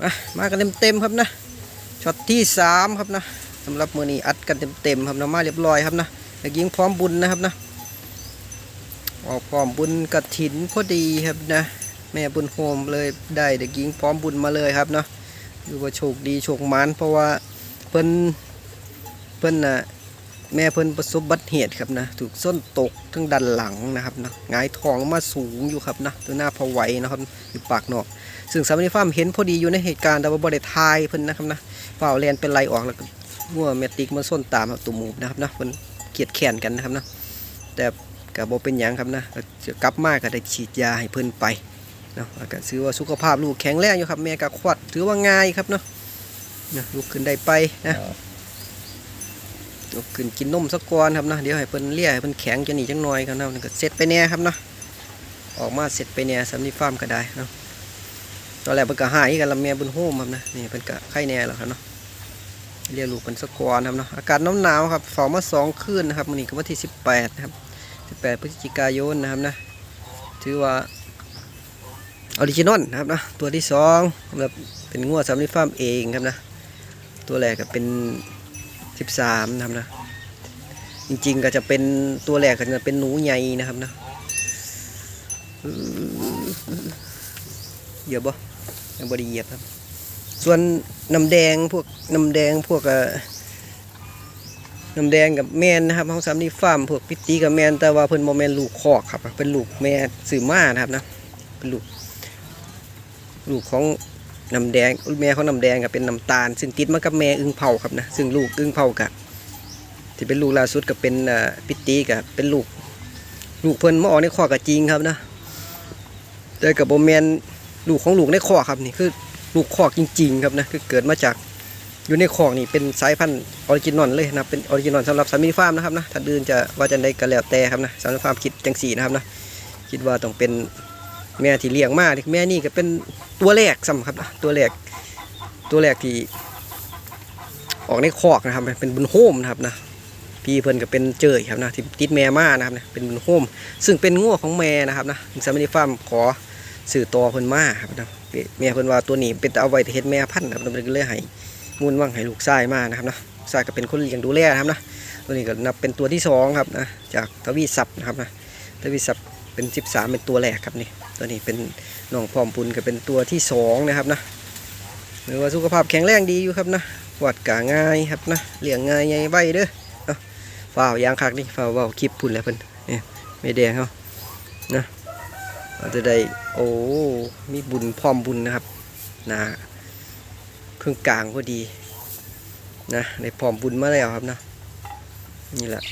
มามากันเต็มๆครับนะช็อตที่สามครับนะสำหรับมือนี้อัดกันเต็มๆครับนะมาเรียบร้อยครับนะเด็กหญิงพร้อมบุญนะครับนะออกพร้อมบุญกระถินพอดีครับนะแม่บุญโฮมเลยได้เด็กหญิงพร้อมบุญมาเลยครับเนาะคือว่าโชคดีโชคมันเพราะว่าเพิ่นเพิ่นนะแม่เพิ่นประสบบัติเหตุครับนะถูกส้นตกทั้งดันหลังนะครับนะงายท้องลงมาสูงอยู่ครับนะตัวหน้าพอไหวนะครับอยู่ปากนอก ซึ่งสามนิฟามเห็นพอดีอยู่ในเหตุการณ์แต่ว่าบ่ได้ทายเพิ่นนะครับนะเปล่าแลนเป็นไรออกแล้วก็งัวเมติกมาส้นตามครับตัวหมูนะครับนะเพิ่นเกลียดแค้นกันนะครับนะแต่ก็บ่เป็นยังครับนะก็จะกลับมาก็ได้ฉีดยาให้เพิ่นไปเนาะก็ถือว่าสุขภาพลูกแข็งแรงอยู่ครับแม่ก็ควัดถือว่าง่ายครับเนาะนะลุกขึ้นได้ไปนะลุกขึ้นกินนมสักก้อนครับนะเดี๋ยวให้เพิ่นเลี้ยให้เพิ่นแข็งจะหนีจังหน่อยครับนะก็เสร็จไปแน่ครับเนาะออกมาเสร็จไปแน่สามนิฟาร์มก็ได้เนาะ อนแรกเพิ่นก็หายกันละเมียบนโฮมครับนะนี่เพิ่นก็ไข้แน่แล้วครับเนาะเรียกลูกเพิ่นสกกอนครับเนาะอากาศหนาวๆครับฝอมาสองคืนนะครับมื้อนี้ก็วันที่18นะครับ18พฤศจิกายนนะครับนะถือว่าออริจินอลนะครับนะตัวที่สองแบบเป็นงัวสามลิฟาร์มเองครับนะตัวแรกก็เป็น 13 นะครับนะจริงๆก็จะเป็นตัวแรกก็จะเป็นหนูใหญ่นะครับนะเยียบบ่ ยังบไดีเหยียบครับ ส่วนน้ำแดงพวกน้ำแดงพวกน้ำแดงกับแมนนะครับเฮาสามนี่ฟาร์มพวกพิตตีกับแมนแต่ว่าเพิ่นบ่แมนลูกคอกครับ เป็นลูกแม่ซื้อมานะครับนะเป็นลูกลูกของน้ำแดงแม่ของน้ำแดงกับเป็นน้ำตาล ซึ่งติดมากับแม่อึ่งเผาครับนะซึ่งลูกอึ่งเผากับที่เป็นลูกล่าสุดก็เป็นพิตตีกับเป็นลูก ลูกเพิ่นมาออกในคอกกับจริงครับนะแต่กับโบแมน ลูกของลูกในคอกครับนี่คือลูกคอกจริง ๆ ครับนะคือเกิดมาจากอยู่ในคอกนี่เป็นสายพันธุ์ออริจินอลเลยนะเป็นออริจินอลสำหรับสามีฟาร์มนะครับนะถ้าดืนจะว่าจะได้ก็แล้วแต่ครับนะสามีฟาร์มคิดจังสี่นะครับนะคิดว่าต้องเป็นแม่ที่เลี้ยงมากแม่นี่ก็เป็นตัวแรกซ้ำครับนะตัวแรกตัวแรกที่ออกในคอกนะครับเป็นบุญโฮมนะครับนะพี่เพิ่นก็เป็นเจยครับนะที่ติดแม่มานะครับนะเป็นบุญโฮมซึ่งเป็นงัวของแม่นะครับนะสามีฟาร์มขอ สื่อต่อเพิ่นมาครับนะแม่เพิ่นว่าตัวนี้เป็นเอาไว้เฮ็ดแม่พันธุ์นะครับมันก็เลยให้มูลว่างให้ลูกชายมานะครับนะลูกชายก็เป็นคนเลี้ยงดูแลนะครับนะตัวนี้ก็นับเป็นตัวที่สองครับนะจากทวีศัพท์นะครับนะทวีศัพท์เป็น 13 เป็นตัวแรกครับนี่ตัวนี้เป็นน้องพร้อมปุนก็เป็นตัวที่สองนะครับนะหรือว่าสุขภาพแข็งแรงดีอยู่ครับนะวัดกาง่ายครับนะเลี้ยงง่ายใหญ่ใบเด้อเนาะฝ้าวยางคักนี่ฝ้าวเว้าคลิปพุ่นแล้วเพิ่นเนี่ยไม่แดงเขานะ เราจะได้โอ้มีบุญพร้อมบุญนะครับนะเครื่องกลางพอดีนะได้พร้อมบุญมาแล้วครับนะนี่แหละ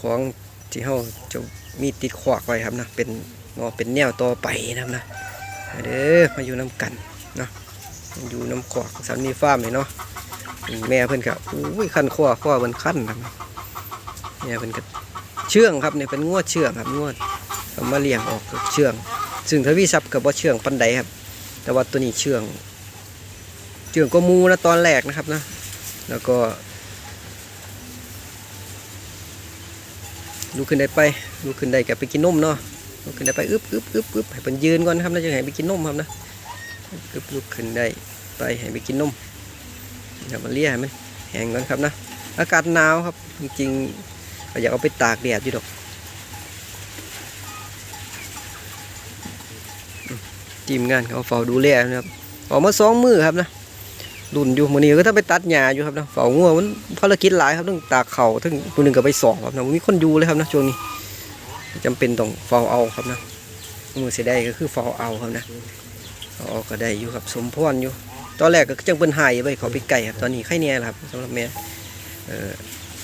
ของที่เขาจะมีติดขวากไว้ครับนะเป็นงอเป็นแนวต่อไปนะครับนะเด้อมาอยู่น้ำกันเนาะมาอยู่น้ำขวากสันมีฟ้าร์มเลยเนาะแม่เพิ่อนกับอุ้ยขั้นข้อข้อเพิ่นขั้นครับแม่เพิ่อนกับเชื่องครับเนี่ยเป็นงวดเชื่องครับงวด เอามาเลี้ยงออกเชื่อง ซึ่งทวีซับกับว่าเชื่องปันใดครับ แต่ว่าตัวนี้เชื่อง เชื่องก็มูนะตอนแรกนะครับนะแล้วก็ลุกขึ้นได้ไปลุกขึ้นได้กับไปกินนมเนาะลุกขึ้นได้ไปอึบอึบอึบอึบให้เป็นยืนก่อนนะครับแล้วจะให้ไปกินนมครับนะอึบลุกขึ้นได้ไปให้ไปกินนมอย่ามาเลี้ยให้มันแห้งก่อนครับนะอากาศหนาวครับจริงๆอยากเอาไปตากแดดอยู่ดอก ทีมงานเขาเฝ้าดูแลนะครับออกมาสองมือครับนะดุนอยู่มือนี้ก็ถ้าไปตัดหญ้าอยู่ครับนะเฝ้างัวมันภารกิจหลายครับต้องตากเข่าทั้งตัวหนึ่งก็ไปสองครับนะมีคนอยู่เลยครับนะช่วงนี้จำเป็นต้องเฝ้าเอาครับนะมือเสียได้ก็คือเฝ้าเอาครับนะเอาก็ได้อยู่ครับสมพรอยู่ ตอนแรกก็จังเป็นหายไปเขาไปไก่ครับตอนนี้ไข่เนี่ยครับสำหรับแม่เออ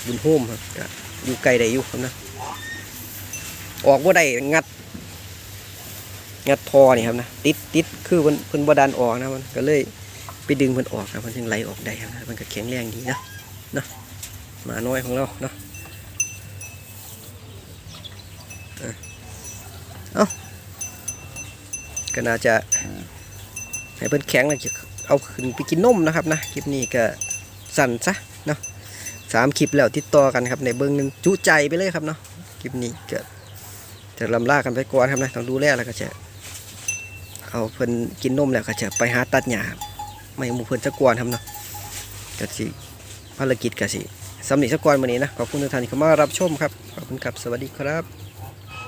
บุญโฮมครับอยู่ไก่ได้อยู่ครับนะออกว่าได้งัด งัดทอนี่ครับนะติดติดคือเพิ่นเพิ่นบ่ดันออกนะมันก็เลยไปดึงเพิ่นออกนะมันถึงไหลออกได้ครับนะมันก็แข็งแรงดีนะเนาะหมาน้อยของเราเนาะเอ้าก็น่าจะให้เพิ่นแข็งแล้วจะเอาขึ้นไปกินนมนะครับนะคลิปนี้ก็สั่นซะเนาะสามคลิปแล้วติดต่อกันครับในเบิ้องหนึ่งจุใจไปเลยครับเนาะคลิปนี้ก็จะลำลากันไปก่อนครับนะต้องดูแลแล้วก็จะ เอาเพิ่นกินนมแล้วก็จะไปหาตัดหญ้าไม่หมู่เพิ่นสะกวนครับเนาะก็สิภารกิจก็สิสำเร็จสักก่อนมื้อนี้นะขอบคุณทุกท่านที่เข้ามารับชมครับขอบคุณครับสวัสดีครับ